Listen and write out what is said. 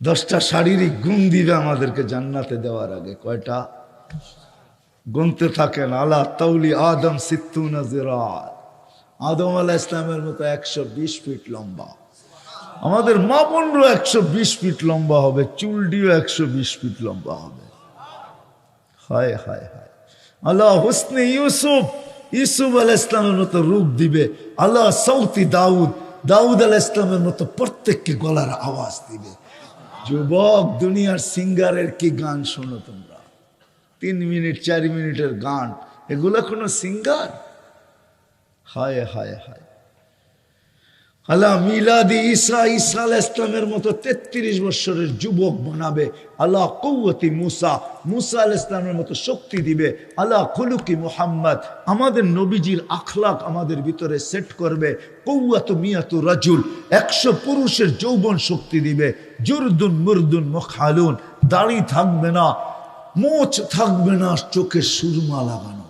দশটা শারীরিক গুণ দিবে আমাদেরকে জান্নাতে দেওয়ার আগে। কয়টা? গুনতে থাকেন, আলা তাউলি আদম সিত্তু নাজিরাত আদম আলাহ ইসলামের মতো একশো বিশ ফিট লম্বা। আমাদের মা বোনরও একশো বিশ ফিট লম্বা হবে চুলডিও একশো বিশ ফিট লম্বা হবে। হায় হায় হায়। আল্লাহ হুসনে ইউসুফ ইউসুফ আল ইসলামের মতো রূপ দিবে। আল্লাহ সৌতি দাউদ দাউদ আল ইসলামের মতো প্রত্যেককে গলার আওয়াজ দিবে। যুবক দুনিয়ার সিঙ্গারের কি গান শোনো তোমরা? তিন মিনিট, চার মিনিটের গান, এগুলো কোনো সিঙ্গার? হায় হায় হায়। আল্লাহ মিলাদি ঈসা ঈসা আল ইসলামের মতো তেত্রিশ বছরের যুবক বানাবে। আল্লাহ কৌতি মুসা মুসা আল ইসলামের মতো শক্তি দিবে। আল্লাহ খুলুকি মুহাম্মদ, আমাদের নবীজির আখলাক আমাদের ভিতরে সেট করবে। কৌয়াত মিয়াতু রাজুল, একশো পুরুষের যৌবন শক্তি দিবে। জুরদুন মুরদুন মুখালুন, দাড়ি থাকবে না, মোচ থাকবে না, চোখে সুরমা লাগানো।